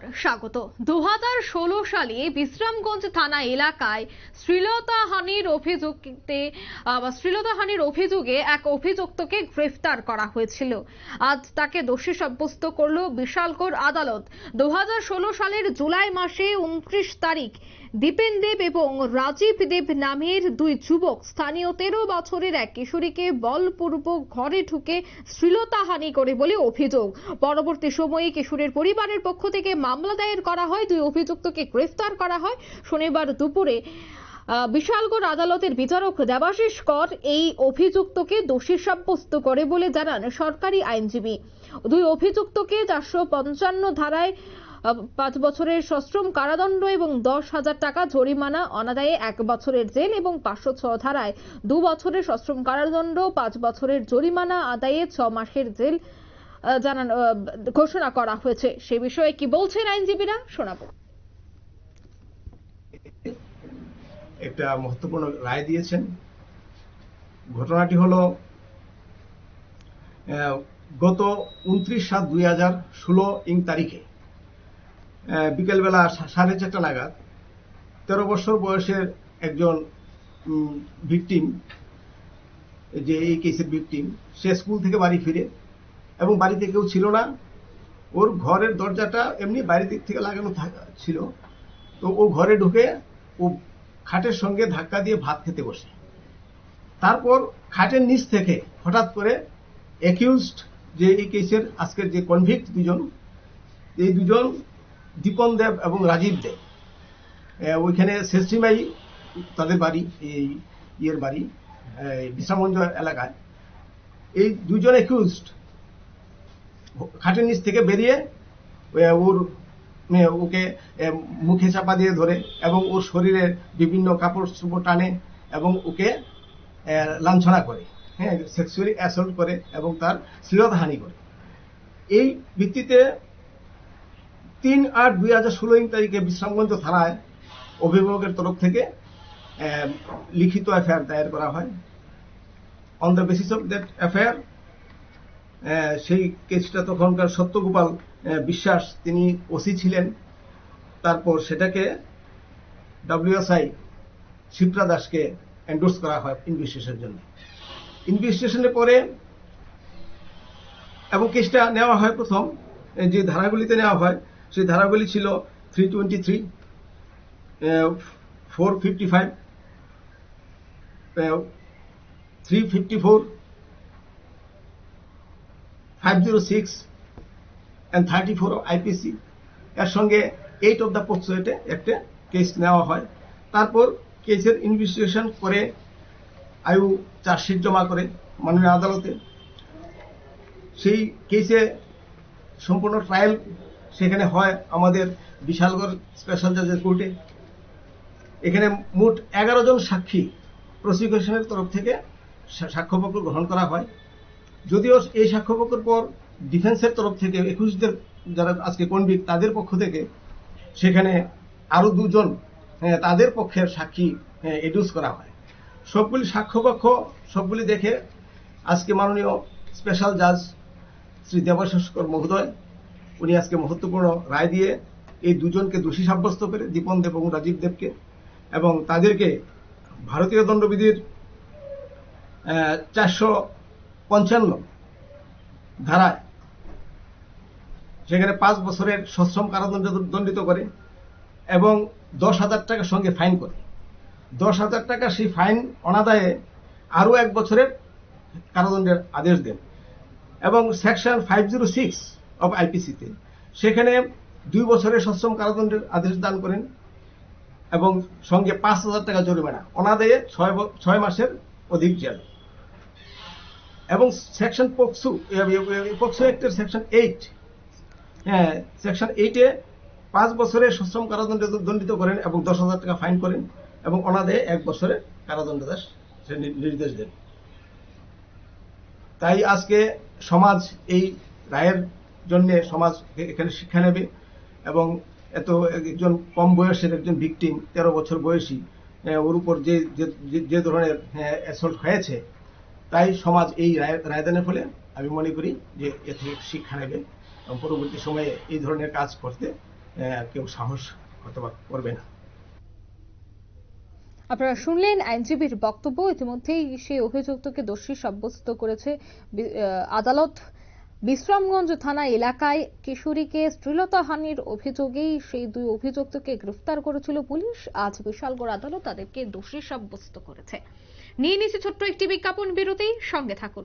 আবার স্বাগত। দু সালে বিশ্রামগঞ্জ থানা এলাকায় শ্রীলতাহানির অভিযোগে আহ, বা শ্রীলতাহানির অভিযোগে এক অভিযুক্তকে গ্রেফতার করা হয়েছিল। আজ তাকে দোষী সাব্যস্ত করল বিশালগড় আদালত। দু সালের জুলাই মাসে উনত্রিশ তারিখ দীপেন দেব এবং রাজীব দেব নামের দুই যুবক স্থানীয় তেরো বছরের এক কিশোরীকে বলপূর্বক ঘরে ঢুকে শ্লীলতাহানি করে বলে অভিযোগ। পরবর্তী সময়ে কিশোরের পরিবারের পক্ষ থেকে মামলা দায়ের করা হয়, দুই অভিযুক্তকে গ্রেফতার করা হয়। শনিবার দুপুরে বিশালগড় আদালতের বিচারক দেবাশিস কর এই অভিযুক্তকে দোষী সাব্যস্ত করে বলে জানান সরকারি আইনজীবী। দুই অভিযুক্তকে চারশো পঞ্চান্ন ধারায় পাঁচ বছরের সশ্রম কারাদণ্ড এবং দশ হাজার টাকা জরিমানা, অনাদায়ে এক বছরের জেল এবং পাঁচশো ছ ধারায় দু বছরের সশ্রম কারাদণ্ড, পাঁচ বছরের জরিমানা, আদায়ে ছ মাসের জেল জানান ঘোষণা করা হয়েছে। সে বিষয়ে কি বলছেন আইনজীবীরা? শোনাবো। একটা মহত্বপূর্ণ রায় দিয়েছেন। ঘটনাটি হলো গত উনত্রিশ সাত দুই হাজার ষোলো ইং তারিখে বিকেলবেলা সাড়ে চারটা নাগাদ, তেরো বছর বয়সের একজন ভিকটিম, যে এই কেসের ভিকটিম, সে স্কুল থেকে বাড়ি ফিরে এবং বাড়িতে কেউ ছিল না। ওর ঘরের দরজাটা এমনি বাইরের দিক থেকে লাগানো ছিল। তো ও ঘরে ঢুকে ও খাটের সঙ্গে ধাক্কা দিয়ে ভাত খেতে বসে। তারপর খাটের নিচ থেকে হঠাৎ করে অ্যাকিউজড যে এই কেসের আজকের যে কনভিক্ট দুজন, এই দুজন দীপন দেব এবং রাজীব দেব। ওইখানে শেষিমাই তাদের বাড়ি, এই ইয়ের বাড়ি এই বিশ্রামগঞ্জ এলাকায়। এই দুজন অ্যাকিউজড খাটের নিচ থেকে বেরিয়ে ওর ওকে মুখে চাপা দিয়ে ধরে এবং ওর শরীরের বিভিন্ন কাপড় চোপড় টানে এবং ওকে লাঞ্ছনা করে হ্যাঁ সেক্সুয়ালি অ্যাসল্ট করে এবং তার শ্লীলতাহানি করে। এই ভিত্তিতে তিন আট দুই হাজার ষোলো তারিখে বিশ্রামগঞ্জ থানায় অভিভাবকের তরফ থেকে লিখিত এফআইআর দায়ের করা হয়। On the basis of that FIR সেই কেসটা তখনকার সত্যগোপাল বিশ্বাস, তিনি ওসি ছিলেন। তারপর সেটাকে ডব্লিউএসআই শিপ্রা দাসকে এন্ডোর্স করা হয় ইনভেস্টিগেশনের জন্য। ইনভেস্টিগেশনের পরে এবং কেসটা নেওয়া হয় প্রথম যে ধারাগুলিতে নেওয়া হয়, সেই ধারাগুলি ছিল three twenty three four fifty five three fifty four five zero six and thirty four IPC এর সঙ্গে এইট অফ দ্য পোস্টে একটা কেস নেওয়া হয়। তারপর কেসের ইনভেস্টিগেশন করে আয়ু চার্জশিট জমা করে মাননীয় আদালতে। সেই কেসে সম্পূর্ণ ট্রায়াল সেখানে হয় আমাদের বিশালগড় স্পেশাল জাজের কোর্টে এখানে মোট এগারো জন সাক্ষী প্রসিকিউশনের তরফ থেকে সা- সাক্ষ্যপত্র গ্রহণ করা হয়। যদিও এই সাক্ষ্যপত্রের পর ডিফেন্সের তরফ থেকে একুশদের যারা আজকে কনভিক তাদের পক্ষ থেকে সেখানে আরও দুজন হ্যাঁ, তাদের পক্ষের সাক্ষী এডিউস করা হয়। সবগুলি সাক্ষ্যপক্ষ সবগুলি দেখে আজকে মাননীয় স্পেশাল জাজ শ্রী দেবাশস্কর মহোদয় উনি আজকে মহত্বপূর্ণ রায় দিয়ে এই দুজনকে দোষী সাব্যস্ত করে দীপন দেব এবং রাজীব দেবকে এবং তাদেরকে ভারতীয় দণ্ডবিধির চারশো পঞ্চান্ন ধারায় সেখানে পাঁচ বছরের সশ্রম কারাদণ্ড দণ্ডিত করে এবং দশ হাজার টাকার সঙ্গে ফাইন করে। দশ হাজার টাকা সেই ফাইন অনাদায়ে আরও এক বছরের কারাদণ্ডের আদেশ দেন এবং section five zero six of আইপিসিতে সেখানে দুই বছরের সশ্রম কারাদণ্ডের আদেশ দান করেন এবং সঙ্গে পাঁচ হাজার টাকা জরিমানা। অনাদায়ে ছয় ছয় মাসের অধিক জেল এবং সেকশন পক্সু পক্সু অ্যাক্টের সেকশন এইট হ্যাঁ সেকশন এইটে পাঁচ বছরে সশ্রম কারাদণ্ডে দণ্ডিত করেন এবং দশ হাজার টাকা ফাইন করেন এবং অনাদায়ে এক বছরের কারাদণ্ডাদেশ সে নির্দেশ দেন। তাই আজকে সমাজ এই রায়ের জন্যে সমাজ এখানে শিক্ষা নেবে এবং এত একজন কম বয়সের একজন ভিকটিম তেরো বছর বয়সী আহ, ওর উপর যে- যে ধরনের অ্যাসল্ট হয়েছে তাই সমাজ এই রায়দানের ফলে আমি মনে করি যে এ থেকে শিক্ষা নেবে এবং পরবর্তী সময়ে এই ধরনের কাজ করতে কেউ সাহস অথবা করবে না। আপনারা শুনলেন আইনজীবীর বক্তব্য। ইতিমধ্যেই সেই অভিযুক্তকে দোষী সাব্যস্ত করেছে আদালত। বিশ্রামগঞ্জ থানা এলাকায় কিশোরীকে শ্লীলতাহানির অভিযোগেই সেই দুই অভিযুক্তকে গ্রেফতার করেছিল পুলিশ। আজ বিশালগড় আদালত তাদেরকে দোষী সাব্যস্ত করেছে। নিয়ে নিচ্ছে ছোট্ট একটি বিজ্ঞাপন বিরতি। সঙ্গে থাকুন।